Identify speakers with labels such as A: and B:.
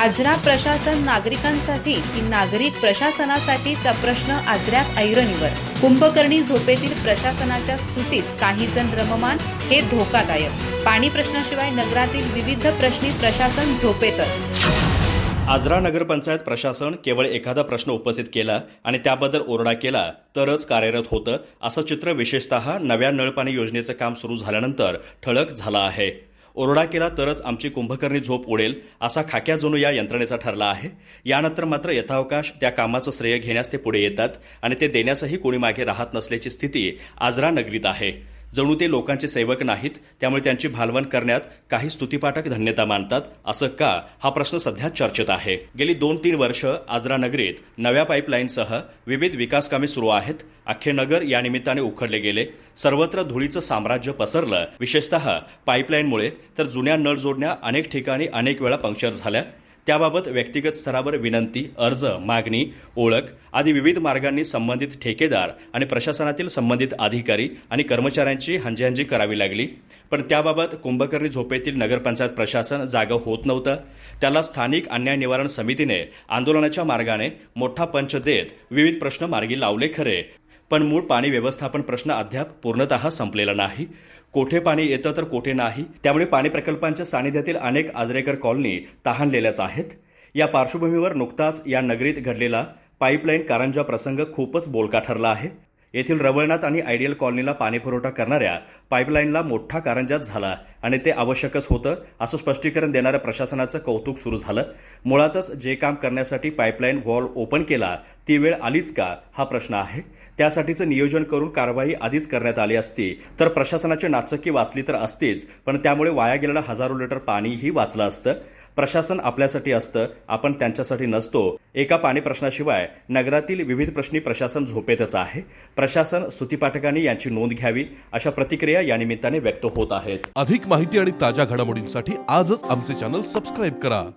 A: आजरा प्रशासन नागरिकांसाठी की नागरिक प्रशासनासाठीचा प्रश्न आजऱ्यात ऐरणीवर. कुंभकर्णी झोपेतील प्रशासनाच्या स्तुतीत काही जण रममान हे धोकादायक. पाणी प्रश्नाशिवाय नगरातील विविध प्रश्नी प्रशासन झोपेतच.
B: आजरा नगरपंचायत प्रशासन केवळ एखादा प्रश्न उपस्थित केला आणि त्याबद्दल ओरडा केला तरच कार्यरत होतं असं चित्र विशेषतः नव्या नळपाणी योजनेचं काम सुरू झाल्यानंतर ठळक झालं आहे. ओरडा केला तरच आमची कुंभकर्णी झोप उडेल असा खाक्या जणू या यंत्रणेचा ठरला आहे. यानंतर मात्र यथावकाश त्या कामाचं श्रेय घेण्यास ते पुढे येतात आणि ते देण्यासही कोणी मागे राहत नसल्याची स्थिती आजरा नगरीत आहे. जणू ते लोकांचे सेवक नाहीत त्यामुळे त्यांची भालवण करण्यात काही स्तुतीपाठक धन्यता मानतात असं का हा प्रश्न सध्या चर्चेत आहे. गेली दोन तीन वर्ष आजरा नगरीत नव्या पाईपलाईनसह विविध विकास कामे सुरू आहेत. अख्खे नगर या निमित्ताने उखडले गेले. सर्वत्र धुळीचं साम्राज्य पसरलं. विशेषतः पाईपलाईनमुळे तर जुन्या नळ जोडण्या अनेक ठिकाणी अनेक वेळा पंक्चर झाल्या. त्याबाबत व्यक्तिगत स्तरावर विनंती अर्ज मागणी ओळख आदी विविध मार्गांनी संबंधित ठेकेदार आणि प्रशासनातील संबंधित अधिकारी आणि कर्मचाऱ्यांची हंजीहंजी करावी लागली. पण त्याबाबत कुंभकर्णी झोपेतील नगरपंचायत प्रशासन जागं होत नव्हतं. त्याला स्थानिक अन्याय निवारण समितीने आंदोलनाच्या मार्गाने मोठा पंच देत विविध प्रश्न मार्गी लावले खरे. पण मूळ पाणी व्यवस्थापन प्रश्न अद्याप पूर्णतः संपलेला नाही. कोठे पाणी येतं तर कोठे नाही त्यामुळे पाणी प्रकल्पांच्या सानिध्यातील अनेक आजरेकर कॉलनी तहानलेल्याच आहेत. या पार्श्वभूमीवर नुकताच या नगरीत घडलेला पाईपलाईन कारंजा प्रसंग खूपच बोलका ठरला आहे. येथील रवळनाथ आणि आयडियल कॉलनीला पाणीपुरवठा करणाऱ्या पाईपलाईनला मोठा कारंजात झाला आणि ते आवश्यकच होतं असं स्पष्टीकरण देणाऱ्या प्रशासनाचं कौतुक सुरू झालं. मुळातच जे काम करण्यासाठी पाईपलाईन वॉल ओपन केला ती वेळ आलीच का हा प्रश्न आहे. त्यासाठीचं नियोजन करून कारवाई आधीच करण्यात आली असती तर प्रशासनाची नाचक्की वाचली तर असतीच पण त्यामुळे वाया गेलेलं हजारो लिटर पाणीही वाचलं असतं. प्रशासन आपल्यासाठी असतं आपण त्यांच्यासाठी नसतो. एका पाणी प्रश्नाशिवाय नगरातील विविध प्रश्नी प्रशासन झोपेतच आहे. प्रशासन स्तुतीपाठकांनी यांची नोंद घ्यावी अशा प्रतिक्रिया या निमित्ताने व्यक्त होत आहेत.
C: अधिक माहिती आणि ताज्या घडामोडींसाठी आजच आमचे चॅनल सबस्क्राईब करा.